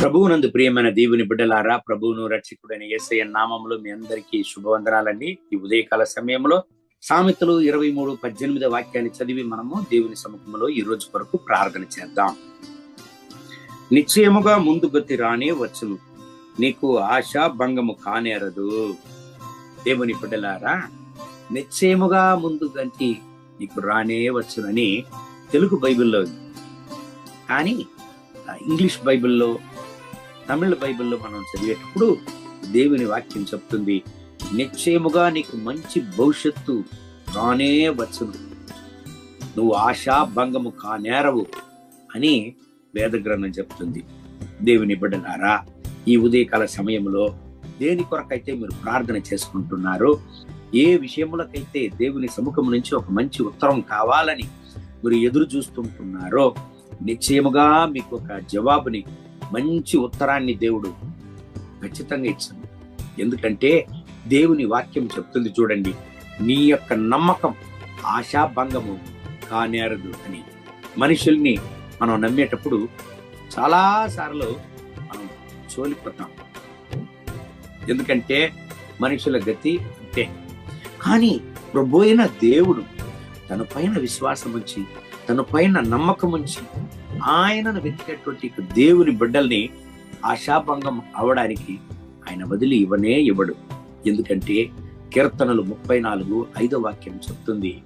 ప్రభువునందు ప్రియమైన దేవుని బిడ్డలారా ప్రభువును రక్షకుడైన యేసయ్య నామంలో మీ అందరికీ శుభవందనాలండి. ఈ ఉదయకాల సమయంలో సామెతలు ఇరవై మూడు పద్దెనిమిది వాక్యాన్ని చదివి మనము దేవుని సముఖంలో ఈ రోజు వరకు ప్రార్థన చేద్దాం. నిశ్చయముగా ముందు గతి రానే వచ్చును. నీకు ఆశ భంగము కానేరదు. దేవుని బిడ్డలారా నిశ్చయముగా ముందు గంటి నీకు రానే వచ్చునని తెలుగు బైబిల్లో కానీ ఇంగ్లీష్ బైబిల్లో తమిళ బైబిల్లో మనం చదివేటప్పుడు దేవుని వాక్యం చెప్తుంది నిశ్చయముగా నీకు మంచి భవిష్యత్తు రానే వచ్చును. నువ్వు ఆశా భంగము కానేరవు అని వేదగ్రంథం చెప్తుంది. దేవుని బిడ్డలారా ఈ ఉదయకాల సమయంలో దేని కొరకైతే మీరు ప్రార్థన చేసుకుంటున్నారో ఏ విషయములకైతే దేవుని సముఖం నుంచి ఒక మంచి ఉత్తరం కావాలని మీరు ఎదురు చూస్తుంటున్నారో నిశ్చయముగా మీకు ఒక జవాబుని మంచి ఉత్తరాన్ని దేవుడు ఖచ్చితంగా ఇచ్చింది ఎందుకంటే దేవుని వాక్యం చెప్తుంది చూడండి నీ యొక్క నమ్మకం ఆశాభంగము కానేరదు అని. మనుషుల్ని మనం నమ్మేటప్పుడు చాలా సార్లు మనం చోలిపోతాం. ఎందుకంటే మనుషుల గతి అంతే కానీ ప్రభోయిన దేవుడు తన పైన విశ్వాసం ఉంచి తన పైన నమ్మకం ఉంచి ఆయనను వెతికేటువంటి దేవుని బిడ్డల్ని ఆశాభంగం అవడానికి ఆయన వదిలి ఇవ్వనే ఇవ్వడు. ఎందుకంటే కీర్తనలు ముప్పై నాలుగు ఐదో వాక్యం చెప్తుంది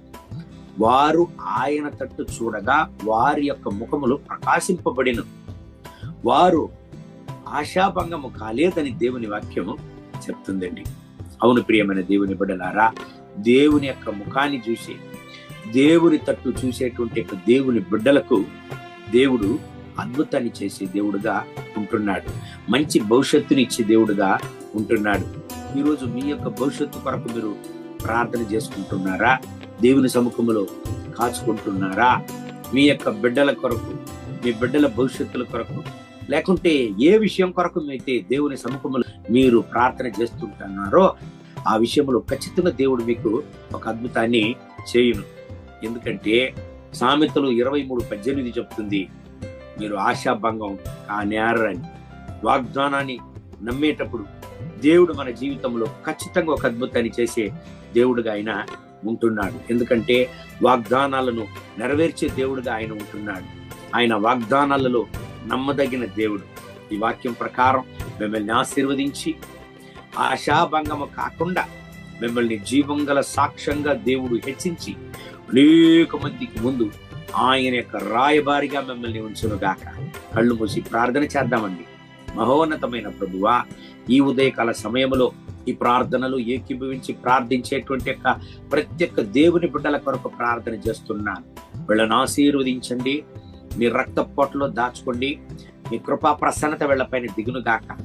వారు ఆయన తట్టు చూడగా వారి యొక్క ముఖములు ప్రకాశింపబడిన. వారు ఆశాభంగము కాలేదని దేవుని వాక్యము చెప్తుందండి. అవును ప్రియమైన దేవుని బిడ్డలారా దేవుని యొక్క ముఖాన్ని చూసి దేవుని తట్టు చూసేటువంటి యొక్క దేవుని బిడ్డలకు దేవుడు అద్భుతాన్ని చేసే దేవుడుగా ఉంటున్నాడు. మంచి భవిష్యత్తుని ఇచ్చే దేవుడుగా ఉంటున్నాడు. ఈరోజు మీ యొక్క భవిష్యత్తు కొరకు మీరు ప్రార్థన చేసుకుంటున్నారా? దేవుని సముఖంలో కాచుకుంటున్నారా? మీ యొక్క బిడ్డల కొరకు మీ బిడ్డల భవిష్యత్తుల కొరకు లేకుంటే ఏ విషయం కొరకు అయితే దేవుని సముఖంలో మీరు ప్రార్థన చేస్తుంటున్నారో ఆ విషయంలో ఖచ్చితంగా దేవుడు మీకు ఒక అద్భుతాన్ని చేయును. ఎందుకంటే సామెతలు ఇరవై మూడు పద్దెనిమిది చెప్తుంది. మీరు ఆశాభంగం కానేరని వాగ్దానాన్ని నమ్మేటప్పుడు దేవుడు మన జీవితంలో ఖచ్చితంగా ఒక అద్భుతాన్ని చేసే దేవుడుగా ఆయన ఉంటున్నాడు. ఎందుకంటే వాగ్దానాలను నెరవేర్చే దేవుడుగా ఆయన ఉంటున్నాడు. ఆయన వాగ్దానాలలో నమ్మదగిన దేవుడు. ఈ వాక్యం ప్రకారం మిమ్మల్ని ఆశీర్వదించి ఆశాభంగము కాకుండా మిమ్మల్ని జీవం గల సాక్ష్యంగా దేవుడు హెచ్చించి అనేక మందికి ముందు ఆయన యొక్క రాయబారిగా మిమ్మల్ని ఉంచునుగాక. కళ్ళు మూసి ప్రార్థన చేద్దామండి. మహోన్నతమైన ప్రభువా ఈ ఉదయకాల సమయంలో ఈ ప్రార్థనలు ఏకీభవించి ప్రార్థించేటువంటి యొక్క ప్రతి ఒక్క దేవుని బిడ్డల కొరకు ప్రార్థన చేస్తున్నాను. వీళ్ళను ఆశీర్వదించండి. మీ రక్తపోట్లో దాచుకోండి. మీ కృపా ప్రసన్నత వీళ్ళపైన దిగునుగాక.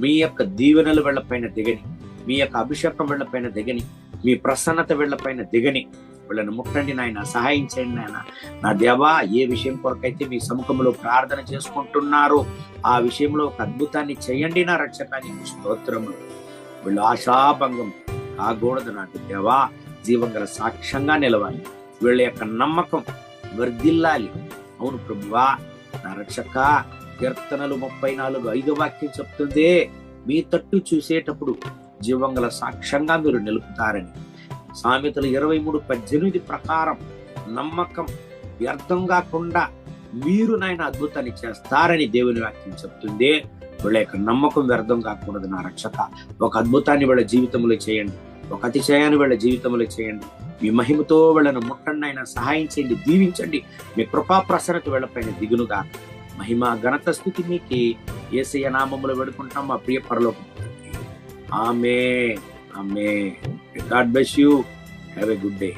మీ యొక్క దీవెనలు వీళ్ళపైన దిగని. మీ యొక్క అభిషేకం వీళ్ళపైన దిగని. మీ ప్రసన్నత వీళ్ళపైన దిగని. వీళ్ళని ముట్టండి నాయన సహాయం చేయండి నాయన. నా దేవా ఏ విషయం కొరకైతే మీ సముఖంలో ప్రార్థన చేసుకుంటున్నారో ఆ విషయంలో ఒక అద్భుతాన్ని చేయండి నా రక్షకానికి స్తోత్రములు. వీళ్ళు ఆశాభంగం కాకూడదు నాకు దేవా జీవం గల సాక్ష్యంగా నిలవాలి. వీళ్ళ యొక్క నమ్మకం వర్ధిల్లాలి. అవును ప్రభువా నా రక్షక కీర్తనలు ముప్పై నాలుగు ఐదు వాక్యం చెప్తుందే మీ తట్టు చూసేటప్పుడు జీవంగల సాక్ష్యంగా మీరు నిలుపుతారని. సామెతలు ఇరవై మూడు పద్దెనిమిది ప్రకారం నమ్మకం వ్యర్థం కాకుండా మీరు నాయన అద్భుతాన్ని చేస్తారని దేవుని వాక్యం చెప్తుంది. వీళ్ళ యొక్క నమ్మకం వ్యర్థం కాకూడదు నా రక్షక. ఒక అద్భుతాన్ని వీళ్ళ జీవితంలో చేయండి. ఒక అతిశయాన్ని వీళ్ళ జీవితంలో చేయండి. మీ మహిమతో వీళ్ళను ముట్టండి ఆయన సహాయం చేయండి దీవించండి. మీ కృపా ప్రసరత వీళ్ళపైన దిగునుగా. మహిమ ఘనత స్థితి మీకు. ఏసయ్య నామములు పెడుకుంటాం మా ప్రియ పరలోకం ఆమె Amen. May God bless you. Have a good day.